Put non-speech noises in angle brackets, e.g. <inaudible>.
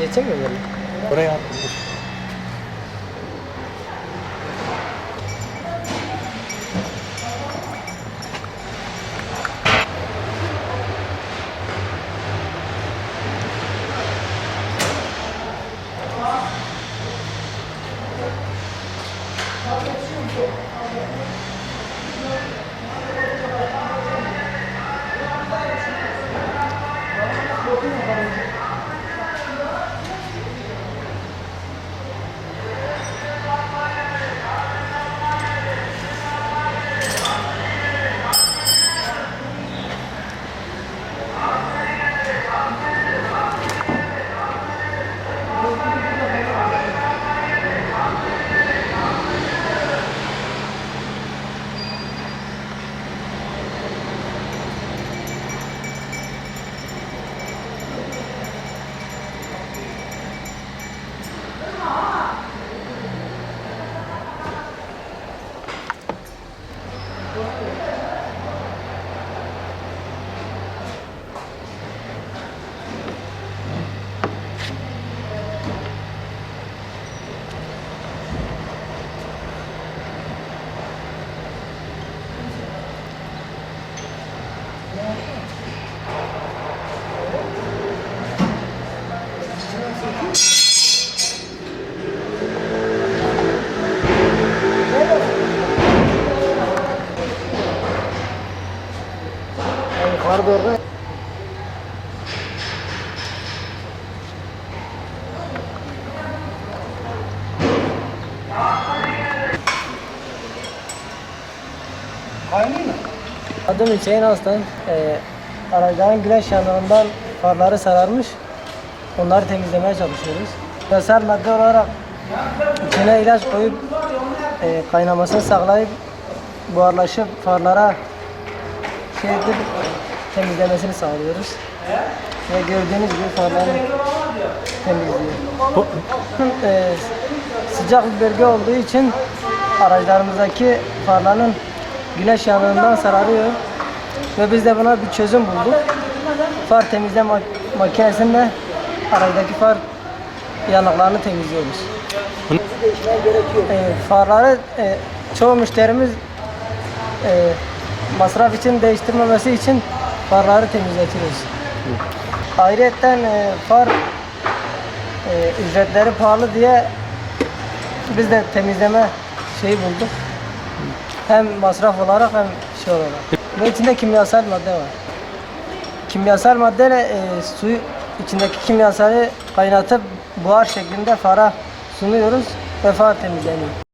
Geçecek mi böyle? Buraya Yani yukarı doğru. Adım Hüseyin Aslan. Ee, aracların güneş yanığından farları sararmış. Onları temizlemeye çalışıyoruz. Yasal madde olarak içine ilaç koyup e, kaynamasını sağlayıp buharlaşıp farlara şey edip temizlemesini sağlıyoruz. Ve gördüğünüz gibi farları temizliyor. Bu, <laughs> Ee, sıcak bir bölge olduğu için araçlarımızdaki farların güneş yanığından sararıyor. Ve biz de buna bir çözüm bulduk. Far temizleme mak- makinesinde araçtaki far yanıklarını temizliyoruz. Ee, farları e, çoğu müşterimiz e, masraf için değiştirmemesi için farları temizletiyoruz. Ayrıca e, far e, ücretleri pahalı diye biz de temizleme şeyi bulduk. Hem masraf olarak hem şey olarak. Ve içinde kimyasal madde var. Kimyasal maddeyle e, suyu içindeki kimyasalı kaynatıp buhar şeklinde fara sunuyoruz ve far temizleniyor.